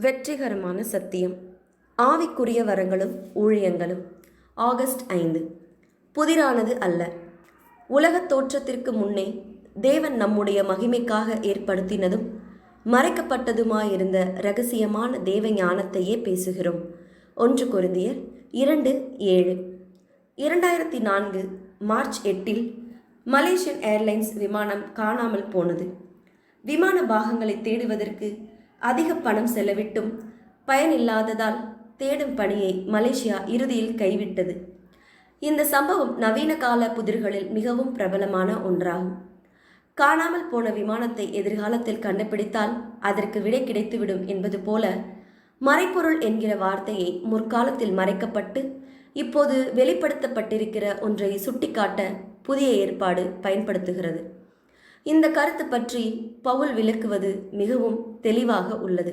வெற்றிகரமான சத்தியம். ஆவிக்குரிய வரங்களும் ஊழியங்களும். ஆகஸ்ட் ஐந்து. புதிரானது அல்ல. உலகத் தோற்றத்திற்கு முன்னே தேவன் நம்முடைய மகிமைக்காக ஏற்படுத்தினதும் மறைக்கப்பட்டதுமாயிருந்த ரகசியமான தேவ ஞானத்தையே பேசுகிறோம். ஒன்று குருந்தியர் இரண்டு ஏழு. இரண்டாயிரத்தி நான்கு மார்ச் எட்டில் மலேசியன் ஏர்லைன்ஸ் விமானம் காணாமல் போனது. விமான பாகங்களை தேடுவதற்கு அதிக பணம் செலவிட்டும். பயனில்லாததால் தேடும் பணியை மலேசியா இறுதியில் கைவிட்டது. இந்த சம்பவம் நவீன கால புதிர்களில் மிகவும் பிரபலமான ஒன்றாகும். காணாமல் போன விமானத்தை எதிர்காலத்தில் கண்டுபிடித்தால் அதற்கு விடை கிடைத்துவிடும் என்பது போல மறைப்பொருள் என்கிற வார்த்தையை முற்காலத்தில் மறைக்கப்பட்டு இப்போது வெளிப்படுத்தப்பட்டிருக்கிற ஒன்றை சுட்டிக்காட்ட புதிய ஏற்பாடு பயன்படுத்துகிறது. இந்த கருத்து பற்றி பவுல் விளக்குவது மிகவும் தெளிவாக உள்ளது.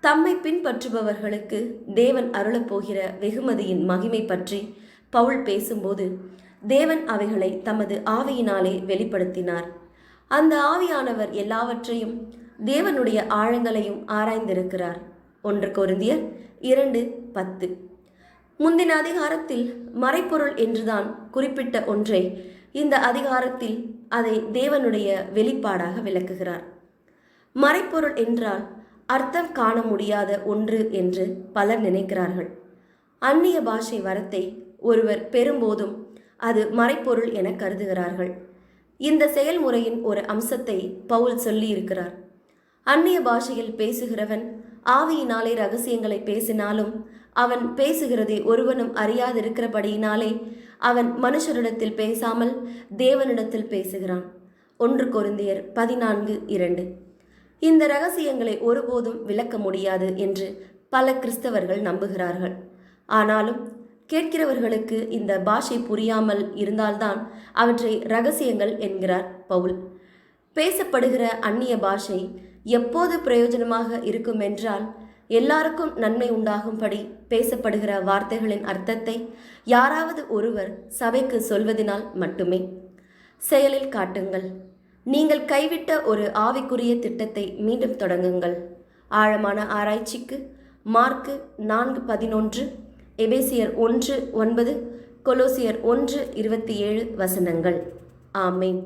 தம்மை பின்பற்றுபவர்களுக்கு தேவன் அருளப்போகிற வெகுமதியின் மகிமை பற்றி பவுல் பேசும்போது தேவன் அவைகளை தமது ஆவியினாலே வெளிப்படுத்தினார். அந்த ஆவியானவர் எல்லாவற்றையும் தேவனுடைய ஆழங்களையும் ஆராய்ந்திருக்கிறார். ஒன்று கொருந்தியர் இரண்டு பத்து. முந்தின அதிகாரத்தில் மறைப்பொருள் என்றுதான் குறிப்பிட்ட ஒன்றை இந்த அதிகாரத்தில் அதை தேவனுடைய வெளிப்பாடாக விளக்குகிறார். மறைப்பொருள் என்றால் அர்த்தம் காண முடியாத ஒன்று என்று பலர் நினைக்கிறார்கள். அந்நிய பாஷை வரத்தை ஒருவர் பெறும்போதும் அது மறைப்பொருள் என கருதுகிறார்கள். இந்த செயல்முறையின் ஒரு அம்சத்தை பவுல் சொல்லியிருக்கிறார். அந்நிய பாஷையில் பேசுகிறவன் ஆவியினாலே ரகசியங்களை பேசினாலும் அவன் பேசுகிறதை ஒருவனும் அறியாதிருக்கிறபடியினாலே அவன் மனுஷரிடத்தில் பேசாமல் தேவனிடத்தில் பேசுகிறான். ஒன்று கொருந்தியர் பதினான்கு இரண்டு. இந்த ரகசியங்களை ஒருபோதும் விளக்க முடியாது என்று பல கிறிஸ்தவர்கள் நம்புகிறார்கள். ஆனாலும் கேட்கிறவர்களுக்கு இந்த பாஷை புரியாமல் இருந்தால்தான் அவற்றை ரகசியங்கள் என்கிறார் பவுல். பேசப்படுகிற அந்நிய பாஷை எப்போது பிரயோஜனமாக இருக்கும் என்றால் எல்லாருக்கும் நன்மை உண்டாகும்படி பேசப்படுகிற வார்த்தைகளின் அர்த்தத்தை யாராவது ஒருவர் சபைக்கு சொல்வதினால் மட்டுமே. செயலில் காட்டுங்கள். நீங்கள் கைவிட்ட ஒரு ஆவிக்குரிய திட்டத்தை மீண்டும் தொடங்குங்கள். ஆழமான ஆராய்ச்சிக்கு மார்க்கு நான்கு பதினொன்று எபேசியர் ஒன்று ஒன்பது கொலோசியர் ஒன்று இருபத்தி ஏழு வசனங்கள். ஆமேன்.